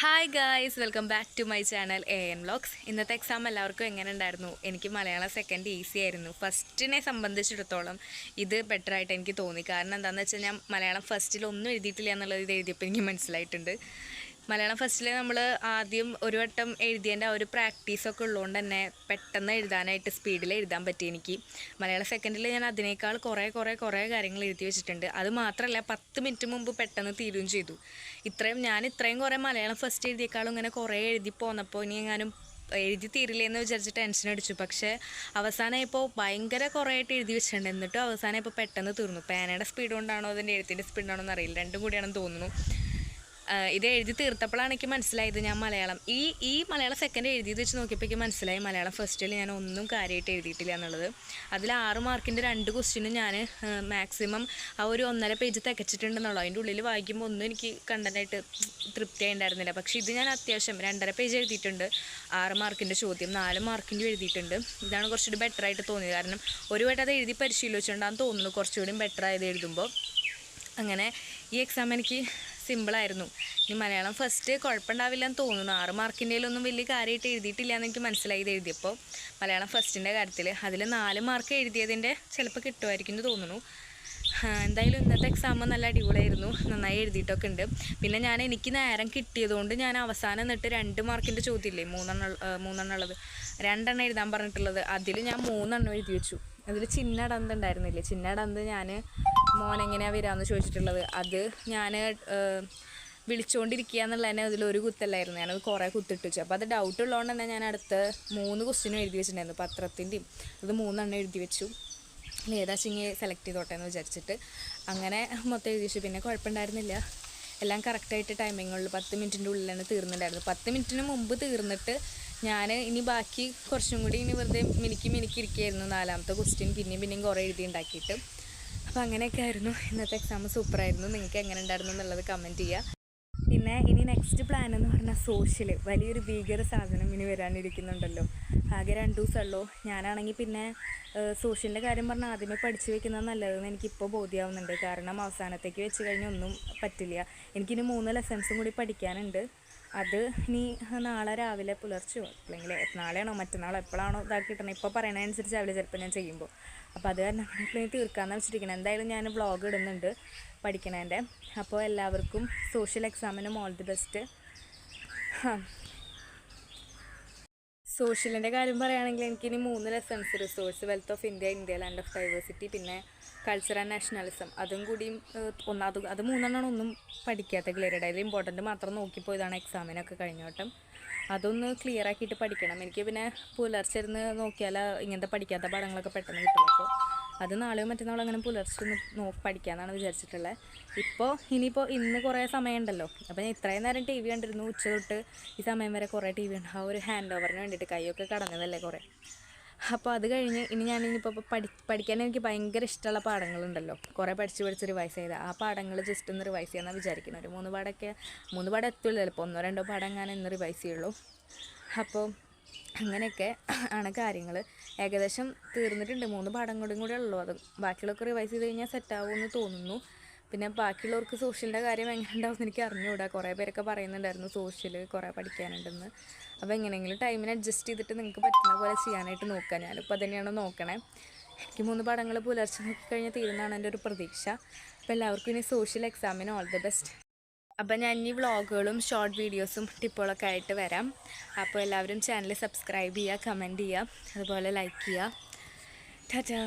Hi guys welcome back to my channel A N vlogs ഇന്നത്തെ exam എല്ലാവർക്കും എങ്ങനെ ഉണ്ടായിരുന്നു എനിക്ക് മലയാളം സെക്കൻഡ് ഈസി ആയിരുന്നു. ഫസ്റ്റിനെ സംബന്ധിച്ചിടത്തോളം ഇത് ബെറ്റർ ആയിട്ട് എനിക്ക് തോന്നി. കാരണം എന്താണെന്ന് വെച്ചാൽ ഞാൻ മലയാളം ഫസ്റ്റിൽ ഒന്നും എഴുതിയിട്ടില്ല എന്നുള്ളത് ഇത് എഴുതിയപ്പോൾ എനിക്ക് മനസ്സിലായിട്ടുണ്ട്. മലയാളം ഫസ്റ്റിൽ നമ്മൾ ആദ്യം ഒരു വട്ടം എഴുതിയതിന്റെ ആ ഒരു പ്രാക്ടീസൊക്കെ ഉള്ളതുകൊണ്ട് തന്നെ പെട്ടെന്ന് എഴുതാനായിട്ട് സ്പീഡിൽ എഴുതാൻ പറ്റി എനിക്ക്. മലയാളം സെക്കൻഡിൽ ഞാൻ അതിനേക്കാൾ കുറേ കുറേ കുറേ കാര്യങ്ങൾ എഴുതി വെച്ചിട്ടുണ്ട്. അത് മാത്രമല്ല പത്ത് മിനിറ്റ് മുമ്പ് പെട്ടെന്ന് തീരുകയും ചെയ്തു. ഇത്രയും ഞാൻ ഇത്രയും കുറേ മലയാളം ഫസ്റ്റ് എഴുതിയേക്കാളും ഇങ്ങനെ കുറേ എഴുതി പോന്നപ്പോൾ ഇനി എങ്ങാനും എഴുതി തീരില്ലേ എന്ന് വിചാരിച്ച് ടെൻഷൻ അടിച്ചു. പക്ഷേ അവസാനം ഇപ്പോൾ ഭയങ്കര കുറേ ആയിട്ട് എഴുതി വെച്ചിട്ടുണ്ട്. എന്നിട്ടും അവസാനം ഇപ്പോൾ പെട്ടെന്ന് തീർന്നു. പേനയുടെ സ്പീഡ് കൊണ്ടാണോ അതിന്റെ എഴുത്തിന്റെ സ്പീഡാണോ എന്ന് അറിയില്ല. രണ്ടും കൂടിയാണെന്ന് തോന്നുന്നു. ഇത് എഴുതി തീർത്തപ്പോഴാണ് എനിക്ക് മനസ്സിലായത് ഞാൻ മലയാളം. ഈ ഈ മലയാളം സെക്കൻഡ് എഴുതിയത് വെച്ച് നോക്കിയപ്പോൾ എനിക്ക് മനസ്സിലായി മലയാളം ഫസ്റ്റിൽ ഞാൻ ഒന്നും കാര്യമായിട്ട് എഴുതിയിട്ടില്ല എന്നുള്ളത്. അതിൽ ആറ് മാർക്കിന്റെ രണ്ട് ക്വസ്റ്റ്യനും ഞാൻ മാക്സിമം ആ ഒരു ഒന്നര പേജ് തികച്ചിട്ടുണ്ടെന്നുള്ളൂ. അതിന്റെ ഉള്ളിൽ വായിക്കുമ്പോൾ ഒന്നും എനിക്ക് കണ്ടനായിട്ട് തൃപ്തിയായി ഉണ്ടായിരുന്നില്ല പക്ഷേ ഇത് ഞാൻ അത്യാവശ്യം രണ്ടര പേജ് എഴുതിയിട്ടുണ്ട്. ആറ് മാർക്കിന്റെ ചോദ്യം നാല് മാർക്കിന്റെ എഴുതിയിട്ടുണ്ട്. ഇതാണ് കുറച്ചുകൂടി ബെറ്റർ ആയിട്ട് തോന്നിയത്. കാരണം ഒരു വട്ടം അത് എഴുതി പരിശീലിച്ചുകൊണ്ടാണ് തോന്നുന്നു കുറച്ചുകൂടി ബെറ്റർ ആയത് എഴുതുമ്പോൾ അങ്ങനെ ഈ എക്സാം എനിക്ക് സിമ്പിളായിരുന്നു. ഇനി മലയാളം ഫസ്റ്റ് കുഴപ്പമുണ്ടാവില്ല എന്ന് തോന്നുന്നു. ആറ് മാർക്കിന്റെയിലൊന്നും വലിയ കാര്യമായിട്ട് എഴുതിയിട്ടില്ല എന്ന് എനിക്ക് മനസ്സിലായി എഴുതിയപ്പോൾ. മലയാളം ഫസ്റ്റിന്റെ കാര്യത്തിൽ അതിൽ നാല് മാർക്ക് എഴുതിയതിന്റെ ചിലപ്പോൾ കിട്ടുമായിരിക്കും എന്ന് തോന്നുന്നു. എന്തായാലും ഇന്നത്തെ എക്സാം നല്ല അടിപൊളിയായിരുന്നു. നന്നായി എഴുതിയിട്ടൊക്കെ ഉണ്ട്. പിന്നെ ഞാൻ എനിക്ക് നേരം കിട്ടിയതുകൊണ്ട് ഞാൻ അവസാനം എന്നിട്ട് രണ്ട് മാർക്കിന്റെ ചോദ്യമില്ലേ മൂന്നെണ്ണം മൂന്നെണ്ണം ഉള്ളത് രണ്ടെണ്ണം എഴുതാൻ പറഞ്ഞിട്ടുള്ളത് അതിൽ ഞാൻ മൂന്നെണ്ണം എഴുതി വെച്ചു. അതിൽ ചിന്നടന്ത് ഉണ്ടായിരുന്നില്ലേ? ചിന്നടന്ത് ഞാൻ മോൻ എങ്ങനെയാണ് വരാമെന്ന് ചോദിച്ചിട്ടുള്ളത്. അത് ഞാൻ വിളിച്ചുകൊണ്ടിരിക്കുക എന്നുള്ളതന്നെ അതിലൊരു കുത്തല്ലായിരുന്നു. ഞാനത് കുറേ കുത്തിട്ട് വെച്ചു. അപ്പോൾ അത് ഡൗട്ട് ഉള്ളതുകൊണ്ട് തന്നെ ഞാൻ അടുത്ത മൂന്ന് ക്വസ്റ്റിനും എഴുതി വെച്ചിട്ടുണ്ടായിരുന്നു പത്രത്തിന്റെയും അത് മൂന്നെണ്ണം എഴുതി വെച്ചു. ഏതാ ചിങ്ങി സെലക്ട് ചെയ്തോട്ടെ എന്ന് വിചാരിച്ചിട്ട്. അങ്ങനെ മൊത്തം എഴുതി വെച്ചു. പിന്നെ കുഴപ്പമുണ്ടായിരുന്നില്ല. എല്ലാം കറക്റ്റായിട്ട് ടൈമിങ്ങുള്ളൂ പത്ത് മിനിറ്റിന്റെ ഉള്ളിൽ തന്നെ തീർന്നിട്ടുണ്ടായിരുന്നു. പത്ത് മിനിറ്റിന് മുമ്പ് തീർന്നിട്ട് ഞാൻ ഇനി ബാക്കി കുറച്ചും കൂടി ഇനി വെറുതെ മിനിക്ക് മിനിക്ക് ഇരിക്കുകയായിരുന്നു നാലാമത്തെ ക്വസ്റ്റ്യൻ പിന്നെയും പിന്നെയും കുറേ എഴുതി ഉണ്ടാക്കിയിട്ട്. അപ്പോൾ അങ്ങനെയൊക്കെ ആയിരുന്നു. ഇന്നത്തെ എക്സാം സൂപ്പറായിരുന്നു നിങ്ങൾക്ക് എങ്ങനെ ഉണ്ടായിരുന്നു എന്നുള്ളത് കമന്റ് ചെയ്യുക പിന്നെ ഇനി നെക്സ്റ്റ് പ്ലാൻ എന്ന് പറഞ്ഞാൽ സോഷ്യൽ വലിയൊരു ഭീകര സാധനം ഇനി വരാനിരിക്കുന്നുണ്ടല്ലോ. ആകെ രണ്ട് ദിവസമുള്ളൂ ഞാനാണെങ്കിൽ പിന്നെ സോഷ്യലിന്റെ കാര്യം പറഞ്ഞാൽ ആദ്യമേ പഠിച്ചു വെക്കുന്നത് നല്ലതെന്ന് എനിക്കിപ്പോൾ ബോധ്യമാവുന്നുണ്ട് കാരണം അവസാനത്തേക്ക് വെച്ച് കഴിഞ്ഞാൽ ഒന്നും പറ്റില്ല. എനിക്കിനി മൂന്ന് ലെസൺസും കൂടി പഠിക്കാനുണ്ട്. അത് ഇനി നാളെ രാവിലെ പുലർച്ചെയോ അല്ലെങ്കിൽ നാളെയാണോ മറ്റന്നാളോ എപ്പോഴാണോ ഇതാക്കി കിട്ടണം ഇപ്പോൾ പറയണതനുസരിച്ച് രാവിലെ ചിലപ്പോൾ ഞാൻ ചെയ്യുമ്പോൾ അപ്പോൾ അത് കാരണം ഇനി തീർക്കാമെന്ന് വെച്ചിരിക്കണം. എന്തായാലും ഞാൻ വ്ളോഗ് ഇടുന്നുണ്ട് പഠിക്കണേന്റെ അപ്പോൾ എല്ലാവർക്കും സോഷ്യൽ എക്സാമിനും ഓൾ ദി ബെസ്റ്റ് സോഷ്യലിന്റെ കാര്യം പറയുകയാണെങ്കിൽ എനിക്കിനി മൂന്ന് lessons resource wealth of India India land of diversity പിന്നെ കൾച്ചർ ആൻഡ് നാഷണലിസം അതും കൂടിയും ഒന്ന് അത് അത് മൂന്നെണ്ണമാണ് ഒന്നും പഠിക്കാത്ത ക്ലിയർ അതിൽ ഇമ്പോർട്ടന്റ് മാത്രം നോക്കിപ്പോയതാണ് എക്സാമിനൊക്കെ കഴിഞ്ഞ വട്ടം. അതൊന്ന് ക്ലിയർ ആക്കിയിട്ട് പഠിക്കണം. എനിക്ക് പിന്നെ പുലർച്ചെ ഇരുന്ന് നോക്കിയാൽ ഇങ്ങനത്തെ പഠിക്കാത്ത പാഠങ്ങളൊക്കെ പെട്ടെന്ന് കിട്ടും അപ്പോൾ അത് നാളെയോ മറ്റന്നാളോ അങ്ങനെ പുലർച്ചെ നോക്കി നോ പഠിക്കാമെന്നാണ് വിചാരിച്ചിട്ടുള്ളത് ഇപ്പോൾ ഇനിയിപ്പോൾ ഇന്ന് കുറേ സമയമുണ്ടല്ലോ. അപ്പോൾ ഞാൻ ഇത്രയും നേരം ടി വി കണ്ടിരുന്നു. ഉച്ച തൊട്ട് ഈ സമയം വരെ കുറേ ടി വി ഉണ്ട്. ആ ഒരു ഹാൻഡ് ഓവറിന് വേണ്ടിയിട്ട് കൈയൊക്കെ കടഞ്ഞതല്ലേ കുറേ. അപ്പോൾ അത് കഴിഞ്ഞ് ഇനി ഞാൻ ഇനിയിപ്പോൾ പഠി പഠിക്കാൻ എനിക്ക് ഭയങ്കര ഇഷ്ടമുള്ള പാഠങ്ങളുണ്ടല്ലോ. കുറേ പഠിച്ച് പഠിച്ച് റിവൈസ് ചെയ്ത്. ആ പാഠങ്ങൾ ജസ്റ്റ് ഒന്ന് റിവൈസ് ചെയ്യാമെന്നാണ് വിചാരിക്കുന്നത്. ഒരു മൂന്ന് പാടൊക്കെ മൂന്ന് പാടം എത്തുള്ളൂ. ചിലപ്പോൾ ഒന്നോ രണ്ടോ പാഠം ഞാൻ ഇന്ന് റിവൈസ് ചെയ്യുള്ളൂ. അപ്പോൾ അങ്ങനെയൊക്കെ ആണ് കാര്യങ്ങൾ ഏകദേശം തീർന്നിട്ടുണ്ട്. മൂന്ന് പാഠം കൂടി കൂടെ ഉള്ളൂ. അത് ബാക്കിയുള്ളൊക്കെ റിവൈസ് ചെയ്ത് കഴിഞ്ഞാൽ സെറ്റ് ആവുമെന്ന് തോന്നുന്നു. പിന്നെ ബാക്കിയുള്ളവർക്ക് സോഷ്യലിന്റെ കാര്യം എങ്ങനെ ഉണ്ടാവും എനിക്ക് അറിഞ്ഞുകൂടാ കുറേ പേരൊക്കെ പറയുന്നുണ്ടായിരുന്നു സോഷ്യൽ കുറേ പഠിക്കാനുണ്ടെന്ന്. അപ്പോൾ എങ്ങനെയെങ്കിലും ടൈമിന് അഡ്ജസ്റ്റ് ചെയ്തിട്ട് നിങ്ങൾക്ക് പറ്റുന്ന പോലെ ചെയ്യാനായിട്ട് നോക്കുക ഞാനിപ്പോൾ തന്നെയാണ് നോക്കണേ. എനിക്ക് മൂന്ന് പാഠങ്ങൾ പുലർച്ചെ നോക്കിക്കഴിഞ്ഞാൽ തീരുന്നതാണ് എന്റെ ഒരു പ്രതീക്ഷ. അപ്പോൾ എല്ലാവർക്കും ഇനി സോഷ്യൽ എക്സാമിന് ഓൾ ദി ബെസ്റ്റ് അപ്പം ഞാൻ ഇനി വ്ളോഗുകളും ഷോർട്ട് വീഡിയോസും ടിപ്പുകളൊക്കെ ആയിട്ട് വരാം. അപ്പോൾ എല്ലാവരും ചാനൽ സബ്സ്ക്രൈബ് ചെയ്യുക കമന്റ് ചെയ്യുക അതുപോലെ ലൈക്ക് ചെയ്യുക. ടാറ്റാ